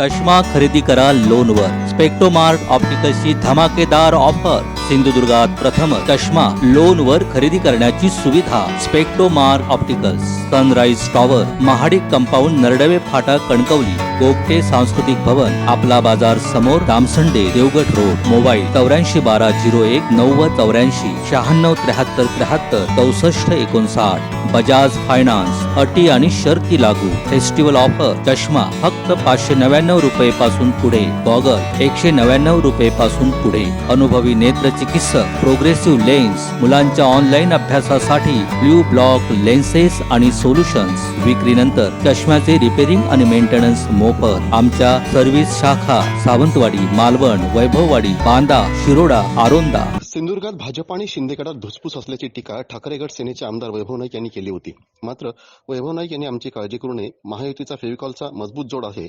चष्मा खरेदी करा लोनवर. स्पेक्टोमार्ट ऑप्टिकल्सची धमाकेदार ऑफर. सिंधुदुर्गात प्रथम चष्मा लोनवर खरेदी करण्याची सुविधा स्पेक्टोमार opticals sunrise tower Mahadik compound Naradve फाटा कणकवली गोगटे सांस्कृतिक भवन आपला बाजार समोर दामसंडे देवगड रोड मोबाईल चौऱ्याऐंशी बारा झिरो एक नव्वद चौऱ्याऐंशी शहाण्णव त्र्याहत्तर त्र्याहत्तर चौसष्ट एकोणसाठ. बजाज फायनान्स अटी आणि शर्ती लागू. फेस्टिवल ऑफर चष्मा फक्त पाचशे नव्याण्णव रुपये पासून पुढे. गॉगल एकशे नव्याण्णव रुपये पासून पुढे. अनुभवी नेत्र चिकित्सक प्रोग्रेसिव्ह लेन्स मुलांच्या ऑनलाईन अभ्यासासाठी ब्ल्यू ब्लॉक लेन्सेस आणि सोल्युशन्स विक्रीनंतर चष्म्याचे रिपेरिंग आणि मेंटेनन्स मोफत. आमच्या सर्व्हिस शाखा सावंतवाडी मालवण वैभववाडी बांदा शिरोडा आरोंदा. सिंधुदुर्गात भाजप आणि शिंदेगडात धुसफूस असल्याची टीका ठाकरे गट सेनेचे आमदार वैभव नाईक यांनी केली होती. मात्र वैभव नाईक यांनी आमची काळजी करू नये. महायुतीचा फेविकॉलचा मजबूत जोड आहे.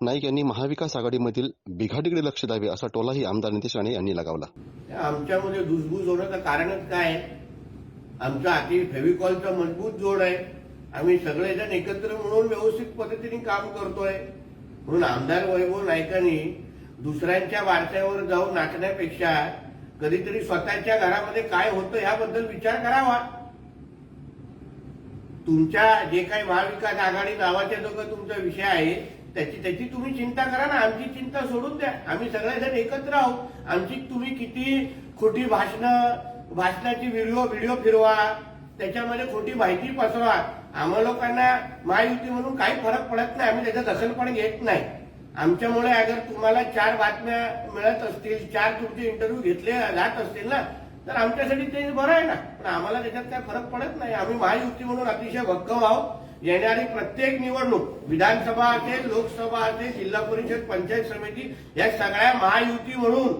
नाईक यांनी महाविकास आघाडीमधील बिघाडीकडे लक्ष द्यावे असा टोलाही आमदार नितेश राणे यांनी लगावला. आमच्यामध्ये धुसफूस होण्याचं कारणच काय? आमचा अति फेविकॉलचा मजबूत जोड आहे. आम्ही सगळेजण एकत्र म्हणून व्यवस्थित पद्धतीने काम करतोय. म्हणून आमदार वैभव नायकांनी दुसऱ्यांच्या वारशावर जाऊन नाचण्यापेक्षा कधीतरी स्वतःच्या घरामध्ये काय होतं ह्याबद्दल विचार करावा. तुमच्या जे काही महाविकास आघाडी नावाच्या जो काही तुमचा विषय आहे त्याची त्याची तुम्ही चिंता करा ना आमची चिंता सोडून द्या. आम्ही सगळेजण एकत्र आहोत. आमची तुम्ही किती खोटी भाषणं भाषणाची व्हिडिओ व्हिडिओ फिरवा. त्याच्यामध्ये खोटी माहिती पसरवा. आम्हा लोकांना महायुती म्हणून काही फरक पडत नाही. आम्ही त्याचा दखल पण घेत नाही. आमच्यामुळे अगर तुम्हाला चार बातम्या मिळत असतील चार तुमचे इंटरव्ह्यू घेतले जात असतील ना तर आमच्यासाठी ते बरं आहे ना. पण आम्हाला त्याच्यात काय फरक पडत नाही. आम्ही महायुती म्हणून अतिशय भक्कम आहोत. येणारी प्रत्येक निवडणूक विधानसभा असेल लोकसभा असेल जिल्हा परिषद पंचायत समिती या सगळ्या महायुती म्हणून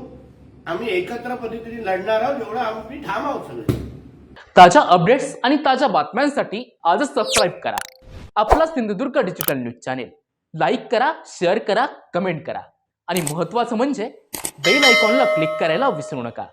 आम्ही एकत्र पद्धतीने लढणार आहोत एवढं आम्ही ठाम आहोत सगळे. ताज्या अपडेट्स आणि ताज्या बातम्यांसाठी आजच सबस्क्राईब करा. आपला Sindhudurg digital news channel like करा शेअर करा कमेंट करा. आणि महत्वाचं म्हणजे बेल आयकॉनला क्लिक करायला विसरू नका.